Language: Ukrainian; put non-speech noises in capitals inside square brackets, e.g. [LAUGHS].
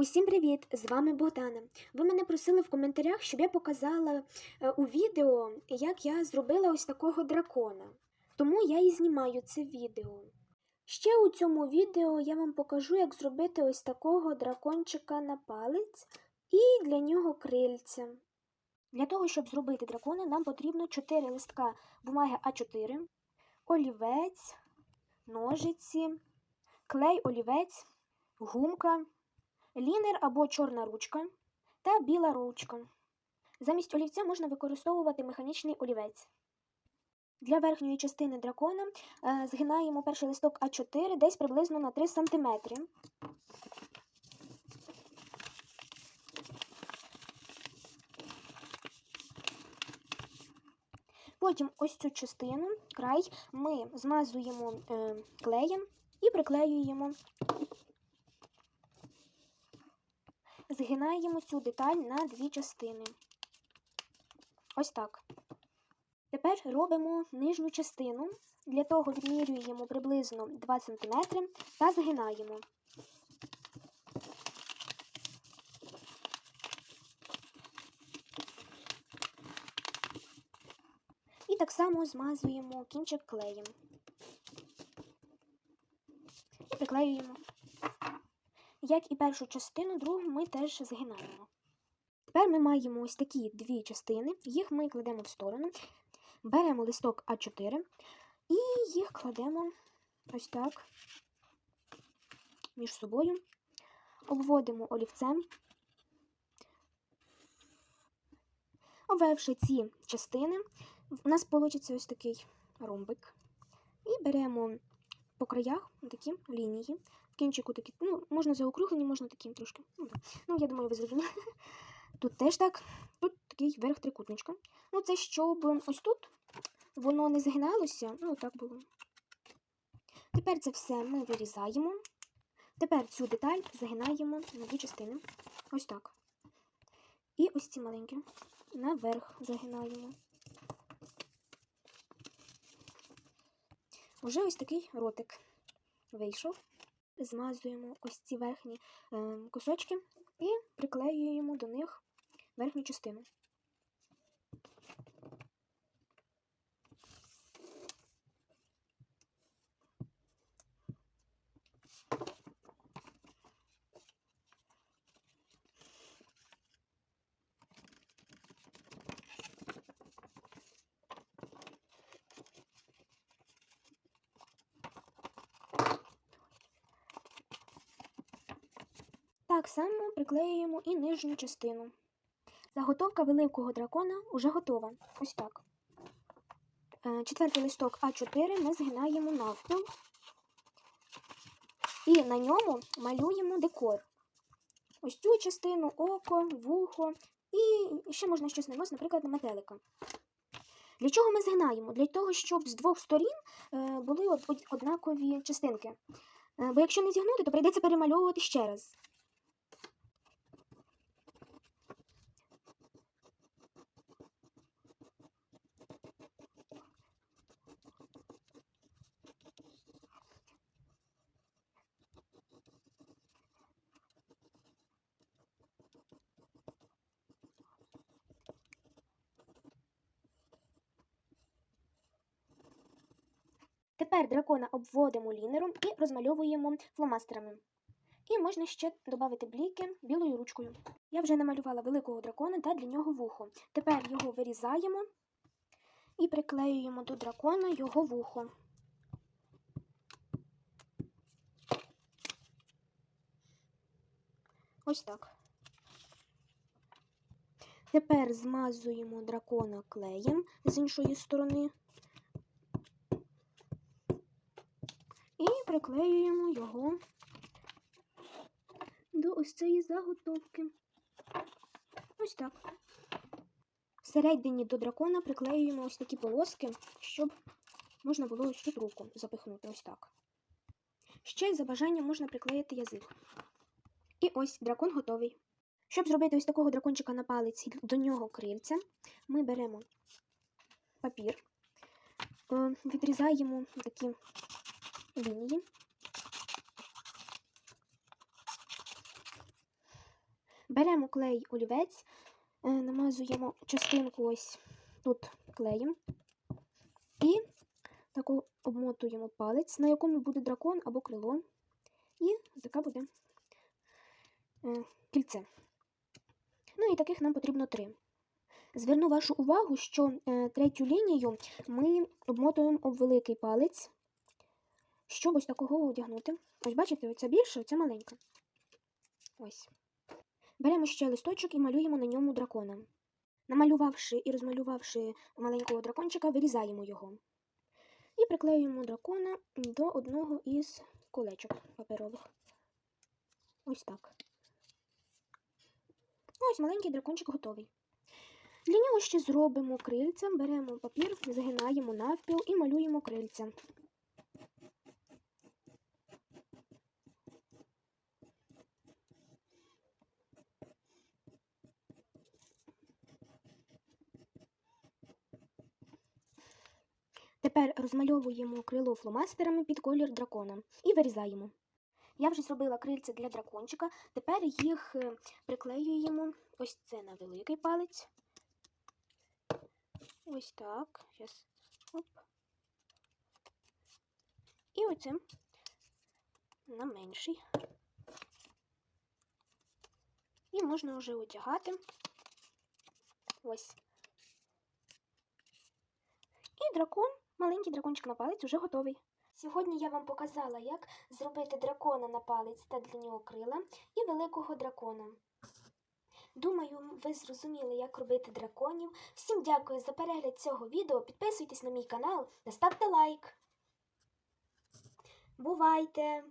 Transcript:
Усім привіт! З вами Богдана. Ви мене просили в коментарях, щоб я показала е, у відео, як я зробила ось такого дракона. Тому я і знімаю це відео. Ще у цьому відео я вам покажу, як зробити ось такого дракончика на палець і для нього крильця. Для того, щоб зробити дракона, нам потрібно 4 листка бумаги А4, олівець, ножиці, клей олівець, гумка лінер або чорна ручка та біла ручка. Замість олівця можна використовувати механічний олівець. Для верхньої частини дракона е, згинаємо перший листок А4 десь приблизно на 3 см. Потім ось цю частину, край, ми змазуємо е, клеєм і приклеюємо згинаємо цю деталь на дві частини. Ось так. Тепер робимо нижню частину. Для того відмірюємо приблизно 2 см та згинаємо. І так само змазуємо кінчик клеєм. І приклеюємо. Як і першу частину, другу ми теж згинаємо. Тепер ми маємо ось такі дві частини, їх ми кладемо в сторону, беремо листок А4 і їх кладемо ось так між собою, обводимо олівцем, обвевши ці частини, у нас вийде ось такий ромбик. І беремо по краях такі лінії кінчику такі, ну, можна заокруглені, можна такі трошки. Ну, да. ну, я думаю, ви зрозуміли. [LAUGHS] Тут теж так, тут такий верх трикутничка. Ну, це щоб ось тут воно не згиналося, ну, так було. Тепер це все ми вирізаємо. Тепер цю деталь загинаємо на дві частини. Ось так. І ось ці маленькі наверх загинаємо. Уже ось такий ротик вийшов змазуємо ось ці верхні е, кусочки і приклеюємо до них верхню частину. Так само приклеюємо і нижню частину. Заготовка великого дракона вже готова. Ось так. Е, четвертий листок А4 ми згинаємо навпіл. І на ньому малюємо декор. Ось цю частину око, вухо і ще можна щось наносити, наприклад, на метелика. Для чого ми згинаємо? Для того, щоб з двох сторін е, були однакові частинки. Е, бо якщо не зігнути, то прийдеться перемальовувати ще раз. Тепер дракона обводимо лінером і розмальовуємо фломастерами. І можна ще додати бліки білою ручкою. Я вже намалювала великого дракона та для нього вухо. Тепер його вирізаємо і приклеюємо до дракона його вухо. Ось так. Тепер змазуємо дракона клеєм з іншої сторони. Приклеюємо його до ось цієї заготовки. Ось так. Всередині до дракона приклеюємо ось такі полоски, щоб можна було ось тут руку запихнути. Ось так. Ще за бажанням можна приклеїти язик. І ось дракон готовий. Щоб зробити ось такого дракончика на палиці до нього крильця, ми беремо папір, е, відрізаємо такі лінії. Беремо клей олівець, е, намазуємо частинку ось тут клеєм і таку обмотуємо палець, на якому буде дракон або крило. І така буде е, кільце. Ну і таких нам потрібно три. Зверну вашу увагу, що е, третю лінію ми обмотуємо об великий палець, щоб ось такого одягнути. Ось бачите, оця більша, оця маленька. Ось. Беремо ще листочок і малюємо на ньому дракона. Намалювавши і розмалювавши маленького дракончика, вирізаємо його. І приклеюємо дракона до одного із колечок паперових. Ось так. Ось маленький дракончик готовий. Для нього ще зробимо крильця, беремо папір, загинаємо навпіл і малюємо крильця. Тепер розмальовуємо крило фломастерами під колір дракона і вирізаємо. Я вже зробила крильця для дракончика, тепер їх е, приклеюємо ось це на великий палець. Ось так. Щас. Оп. І оце на менший. І можна вже одягати. Ось. І дракон, маленький дракончик на палець уже готовий. Сьогодні я вам показала, як зробити дракона на палець та для нього крила і великого дракона. Думаю, ви зрозуміли, як робити драконів. Всім дякую за перегляд цього відео. Підписуйтесь на мій канал та ставте лайк. Бувайте!